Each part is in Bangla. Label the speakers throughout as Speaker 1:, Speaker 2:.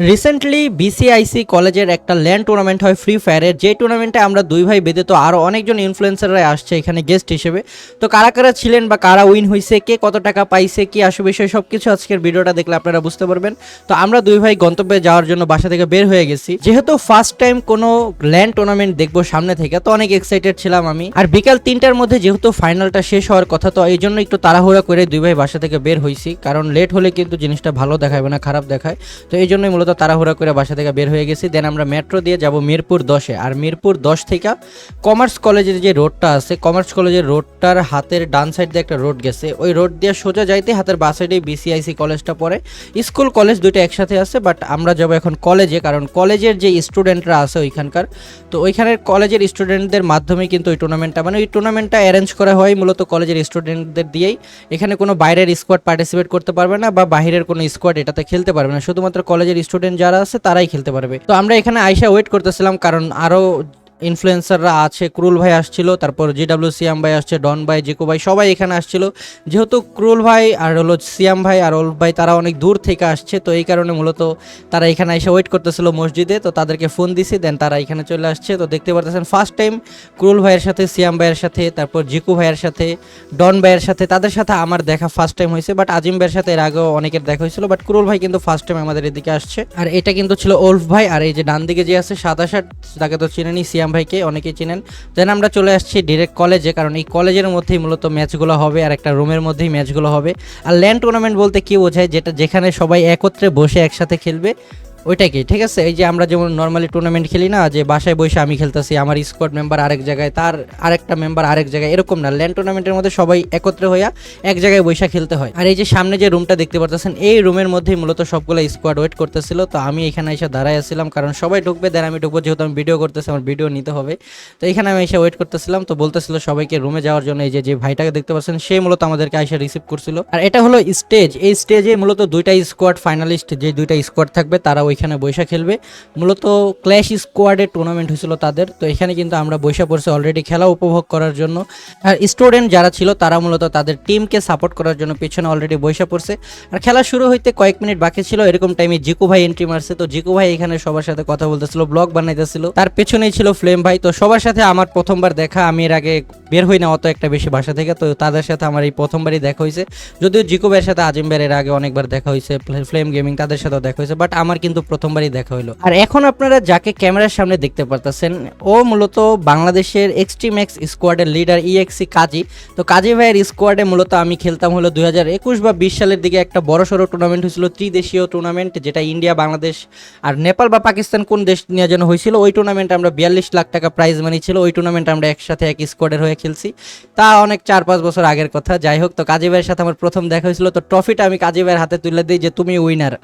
Speaker 1: রিসেন্টলি বিসিআইসি কলেজের একটা ল্যান্ড টুর্নামেন্ট হয় ফ্রি ফায়ারের যে টুর্নামেন্টে আমরা দুই ভাই বেঁধে তো আরও অনেকজন ইনফ্লুয়েন্সাররা আসছে এখানে গেস্ট হিসেবে। তো কারা কারা ছিলেন বা কারা উইন হয়েছে কে কত টাকা পাইছে, কি আসে বিষয় সব কিছু আজকের ভিডিওটা দেখলে আপনারা বুঝতে পারবেন। তো আমরা দুই ভাই গন্তব্যে যাওয়ার জন্য বাসা থেকে বের হয়ে গেছি। যেহেতু ফার্স্ট টাইম কোনো ল্যান্ড টুর্নামেন্ট দেখব সামনে থেকে, তো অনেক এক্সাইটেড ছিলাম আমি। আর বিকাল তিনটার মধ্যে যেহেতু ফাইনালটা শেষ হওয়ার কথা, তো এই জন্য একটু তাড়াহুড়া করে দুই ভাই বাসা থেকে বের হয়েছি কারণ লেট হলে কিন্তু জিনিসটা ভালো দেখাবে না, খারাপ দেখায়। তো এই জন্যই মূলত তাড়াহুড়া করে বাসা থেকে বের হয়ে গেছি। দেন আমরা মেট্রো দিয়ে যাব মিরপুর দশে। আর মিরপুর দশ থেকে কমার্স কলেজের যে রোডটা আছে কমার্স কলেজের রোডটার হাতের ডান সাইড দিয়ে একটা রোড গেছে। ওই রোড দিয়ে সোজা যাইতে হাতের বাঁ সাইডে বিসিআইসি কলেজটা পড়ে। স্কুল কলেজ দুইটা একসাথে আছে বাট আমরা যাব এখন কলেজে কারণ কলেজের যে স্টুডেন্টরা আছে ওইখানকার, তো ওইখানের কলেজের স্টুডেন্টদের মাধ্যমে কিন্তু ওই টুর্নামেন্টটা মানে ওই টুর্নামেন্টটা অ্যারেঞ্জ করা হয় মূলত কলেজের স্টুডেন্টদের দিয়েই। এখানে কোনো বাইরের স্কোয়াড পার্টিসিপেট করতে পারবে না বা বাইরের কোনো স্কোয়াড এটাতে খেলতে পারবে না। শুধুমাত্র কলেজের স্টুডেন্ট যারা আছে তারাই খেলতে পারবে তো আমরা এখানে আইসা ওয়েট করতেছিলাম কারণ আরও ইনফ্লুয়েন্সাররা আছে, ক্রুল ভাই আসছিল, তারপর জিডাব্লিউ সিয়াম ভাই আসছে, ডন ভাই, জিকো ভাই, সবাই এখানে আসছিল। যেহেতু ক্রুল ভাই আর হলো সিয়াম ভাই আর ওল ভাই, তারা অনেক দূর থেকে আসছে, তো এই কারণে মূলত তারা এখানে এসে ওয়েট করতেছিল মসজিদে, তো তাদেরকে ফোন দিছি দেন তারা এখানে চলে আসছে। তো দেখতে পারতেছেন ফার্স্ট টাইম ক্রুল ভাইয়ের সাথে, সিয়াম ভাইয়ের সাথে, তারপর জিকু ভাইয়ের সাথে, ডন ভাইয়ের সাথে, তাদের সাথে আমার দেখা ফার্স্ট টাইম হয়েছে বাট আজিম ভাইয়ের সাথে এর আগেও অনেকের দেখা হয়েছিল বাট ক্রুল ভাই কিন্তু ফার্স্ট টাইম আমাদের এদিকে আসছে। আর এটা কিন্তু ছিল ওলফ ভাই, আর এই যে ডান দিকে যে আছে, সাদা শার্ট তাকে তো চিনেনি সিয়াম ভাইকে অনেকেই চিনেন। দেন আমরা চলে আসছি ডিরেক্ট কলেজে কারণ এই কলেজের মধ্যেই মূলত ম্যাচগুলো হবে আর একটা রুমের মধ্যেই ম্যাচগুলো হবে। আর ল্যান্ড টুর্নামেন্ট বলতে কী বোঝায়? যেটা যেখানে সবাই একত্রে বসে একসাথে খেলবে ওইটাকে ঠিক আছে, এই যে আমরা যেমন নর্মালি টুর্নামেন্ট খেলি না, যে বাসায় বসে আমি খেলতেছি, আমার স্কোয়াড মেম্বার আরেক জায়গায়, তার আরেকটা মেম্বার আরেক জায়গায়, এরকম না। ল্যান্ড টুর্নামেন্টের মধ্যে সবাই একত্রে হইয়া এক জায়গায় বসে খেলতে হয়। আর এই যে সামনে যে রুমটা দেখতে পারতেছেন, এই রুমের মধ্যেই মূলত সবগুলো স্কোয়াড ওয়েট করতেছিল। তো আমি এখানে এসে দাঁড়ায় আসছিলাম কারণ সবাই ঢুকবে দেন আমি ঢুকবো, যেহেতু আমি ভিডিও করতেছি, আমার ভিডিও নিতে হবে। তো এখানে আমি এসে ওয়েট করতেছিলাম, তো বলতেছিল সবাইকে রুমে যাওয়ার জন্য, এই যে যে ভাইটাকে দেখতে পাচ্ছেন, সে মূলত আমাদেরকে এসে রিসিভ করছিল। আর এটা হলো স্টেজ এই স্টেজে মূলত দুইটা স্কোয়াড ফাইনালিস্ট যে দুইটা স্কোয়াড থাকবে, তারা ওইখানে বসে খেলবে। মূলত ক্ল্যাশ স্কোয়াডের টুর্নামেন্ট হয়েছিল তাদের। তো এখানে কিন্তু আমরা বসে পড়ছি অলরেডি খেলা উপভোগ করার জন্য। আর স্টুডেন্ট যারা ছিল, তারা মূলত তাদের টিমকে সাপোর্ট করার জন্য পিছনে অলরেডি বসে পড়ছে। আর খেলা শুরু হইতে কয়েক মিনিট বাকি ছিল, এরকম টাইমে জিকু ভাই এন্ট্রি মারছে। তো জিকু ভাই এখানে সবার সাথে কথা বলতেছিল ব্লগ বানাইতেছিল। তার পেছনেই ছিল ফ্লেম ভাই। তো সবার সাথে আমার প্রথমবার দেখা, আমি এর আগে বের হই না অত একটা বেশি বাসা থেকে। তো তাদের সাথে আমার এই প্রথমবারই দেখা হয়েছে যদিও জিকু ভাইয়ের সাথে আজিম ভাইয়ের আগে অনেকবার দেখা হয়েছে ফ্লেম গেমিং তাদের সাথেও দেখা হয়েছে বাট আমার কিন্তু প্রথমবারই দেখা হইল। আর এখন আপনারা যাকে ক্যামেরার সামনে দেখতে পারতেছেন, ও মূলত বাংলাদেশের এক্সট্রিম এক্স স্কোয়াডের লিডার ইএক্সি কাজী। তো কাজী ভাইয়ের স্কোয়াডে মূলত আমি খেলতাম হলো দুই হাজার একুশ বা বিশ সালের দিকে একটা বড় সড়ো টুর্নামেন্ট হয়েছিল, ত্রিদেশীয় টুর্নামেন্ট যেটা ইন্ডিয়া, বাংলাদেশ আর নেপাল বা পাকিস্তান কোন দেশ নিয়ে যেন হয়েছিল, ওই টুর্নামেন্টে আমরা বিয়াল্লিশ লাখ টাকা প্রাইজ মানি ছিল, ওই টুর্নামেন্ট আমরা একসাথে এক স্কোয়াডের হয়ে খেলছি। তা অনেক চার পাঁচ বছর আগের কথা। যাই হোক, তো কাজী ভাইয়ের সাথে আমার প্রথম দেখা হয়েছিল, তো ট্রফিটা আমি কাজী ভাইয়ের হাতে তুলে দিই যে তুমি উইনার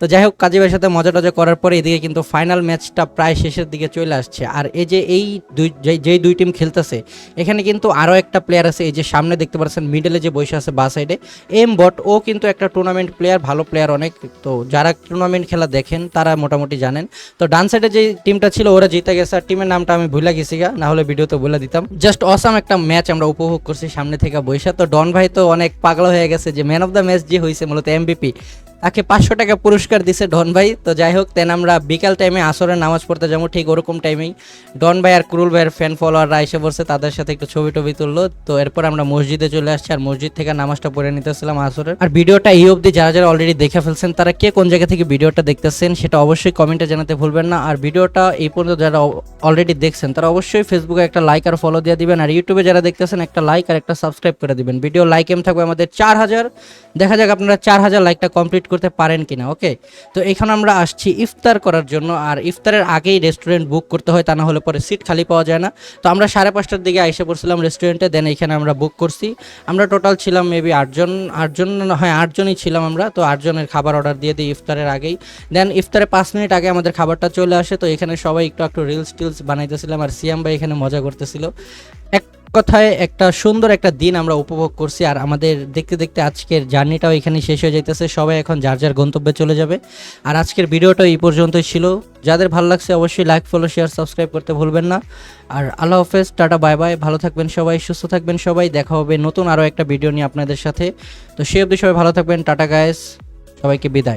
Speaker 1: তো যাই হোক, কাজী ভাইয়ের সাথে মজা টজা করার পরে এদিকে কিন্তু ফাইনাল ম্যাচটা প্রায় শেষের দিকে চলে আসছে। আর এই যে এই দুই যেই- দুই টিম খেলতেছে, এখানে কিন্তু আরও একটা প্লেয়ার আছে, এই যে সামনে দেখতে পাচ্ছেন মিডলে যে বসে আছে বা সাইডে এম বট ও কিন্তু একটা টুর্নামেন্ট প্লেয়ার ভালো প্লেয়ার অনেক। তো যারা টুর্নামেন্ট খেলা দেখেন, তারা মোটামুটি জানেন। তো ডান সাইডে যে টিমটা ছিল, ওরা জিতে গেছে। আর টিমের নামটা আমি ভুলে গেছি গা, না হলে ভিডিওতে বলে দিতাম। জাস্ট অসাম একটা ম্যাচ আমরা উপভোগ করছি সামনে থেকে বৈশা তো ডন ভাই তো অনেক পাগলা হয়ে গেছে যে ম্যান অফ দ্য ম্যাচ যে হয়েছে মূলত এমবিপি তাকে পাঁচশো টাকা পুরস্কার দিছে ডন ভাই। তো যাই হোক তেন আমরা বিকাল টাইমে আসরের নামাজ পড়তে যাব ঠিক ওরকম টাইমেই ডন ভাই আর কুরুল ভাইয়ের ফ্যান ফলোয়াররা এসে পড়ছে তাদের সাথে একটু ছবি টবি তুললো। তো এরপর আমরা মসজিদে চলে আসছি, আর মসজিদ থেকে নামাজটা পড়ে নিতেছিলাম আসরের। আর ভিডিওটা এই অবধি যারা যারা অলরেডি দেখে ফেলছেন, তারা কে কোন জায়গা থেকে ভিডিওটা দেখতেছেন সেটা অবশ্যই কমেন্টে জানাতে ভুলবেন না। আর ভিডিওটা এই পর্যন্ত যারা অলরেডি দেখছেন, তারা অবশ্যই ফেসবুকে একটা লাইক আর ফলো দিয়ে দিবেন। আর ইউটিউবে যারা দেখতেছেন, একটা লাইক আর একটা সাবস্ক্রাইব করে দিবেন। ভিডিও লাইক এম থাকবে আমাদের চার হাজার। দেখা যাক আপনারা চার হাজার লাইকটা কমপ্লিট করতে পারেন কিনা ওকে তো এখানে আমরা আসছি ইফতার করার জন্য, আর ইফতারের আগেই রেস্টুরেন্ট বুক করতে হয়, তা না হলে পরে সিট খালি পাওয়া যায় না। তো আমরা সাড়ে পাঁচটার দিকে এসে পড়ছিলাম রেস্টুরেন্টে দেন এখানে আমরা বুক করছি। আমরা টোটাল ছিলাম মেবি আটজন আটজন হয়, আটজনই ছিলাম আমরা, তো আটজনের খাবার অর্ডার দিয়ে দিই ইফতারের আগেই। দেন ইফতারে পাঁচ মিনিট আগে আমাদের খাবারটা চলে আসে, তো এখানে সবাই একটু একটু রিলস টিলস বানাইতেছিলাম, আর সিয়াম ভাই এখানে মজা করতেছিল। এক কথায় একটা সুন্দর একটা দিন আমরা উপভোগ করছি, আর আমাদের দেখতে দেখতে আজকের জার্নিটাও এখানে শেষ হয়ে যাইতেছে। সবাই এখন যার যার গন্তব্যে চলে যাবে। আর আজকের ভিডিওটা এই পর্যন্তই ছিল। যাদের ভালো লাগছে অবশ্যই লাইক ফলো শেয়ার সাবস্ক্রাইব করতে ভুলবেন না। আর আল্লাহ হাফেজ, টাটা বাই বাই ভালো থাকবেন সবাই, সুস্থ থাকবেন সবাই। দেখা হবে নতুন আরও একটা ভিডিও নিয়ে আপনাদের সাথে। তো সে অবধি সবাই ভালো থাকবেন। টাটা গায়েস সবাইকে বিদায়।